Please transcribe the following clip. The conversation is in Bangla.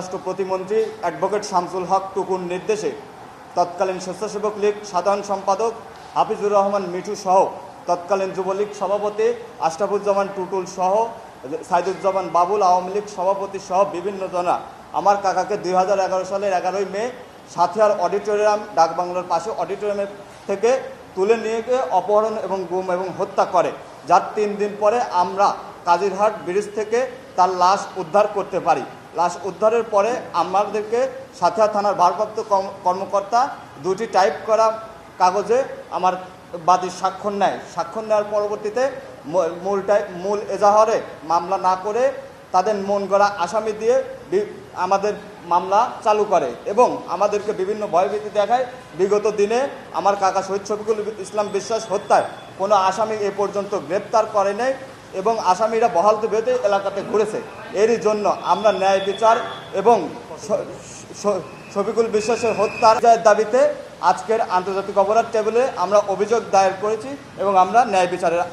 রাষ্ট্র প্রতিমন্ত্রী অ্যাডভোকেট শামসুল হক টুকুর নির্দেশে তৎকালীন স্বেচ্ছাসেবক লীগ সাধারণ সম্পাদক হাফিজুর রহমান মিঠু সহ তৎকালীন যুবলীগ সভাপতি আশরাফুজ্জামান টুটুল সহ সাইদুজ্জামান বাবুল, আওয়ামী লীগ সভাপতি সহ বিভিন্ন জনা। আমার কাকাকে দুই হাজার এগারো সালের এগারোই মে সাথিয়ার অডিটোরিয়াম ডাকবাংলার পাশে অডিটোরিয়ামের থেকে তুলে নিয়ে গিয়ে অপহরণ এবং গুম এবং হত্যা করে। যার তিন দিন পরে আমরা কাজিরহাট ব্রিজ থেকে তার লাশ উদ্ধার করতে পারি। লাশ উদ্ধারের পরে আমাদেরকে সাথিয়া থানার ভারপ্রাপ্ত কর্মকর্তা দুটি টাইপ করা কাগজে আমার বাদীর স্বাক্ষর নেয়। স্বাক্ষর নেওয়ার পরবর্তীতে মূল টাইপ মূল এজাহারে মামলা না করে তাদের মন গড়া আসামি দিয়ে আমাদের মামলা চালু করে এবং আমাদেরকে বিভিন্ন ভয়ভীতি দেখায়। বিগত দিনে আমার কাকা শহীদ শফিকুল ইসলাম বিশ্বাস হত্যায় কোনো আসামি এ পর্যন্ত গ্রেপ্তার করে নাই। এবং আসামিরা বহালতে বেতে এলাকাতে ঘুরেছে। এরই জন্য আমরা ন্যায় বিচার এবং শফিকুল বিশ্বাসের হত্যার দাবিতে আজকের আন্তর্জাতিক অপরাধ টেবিলে আমরা অভিযোগ দায়ের করেছি এবং আমরা ন্যায় বিচারের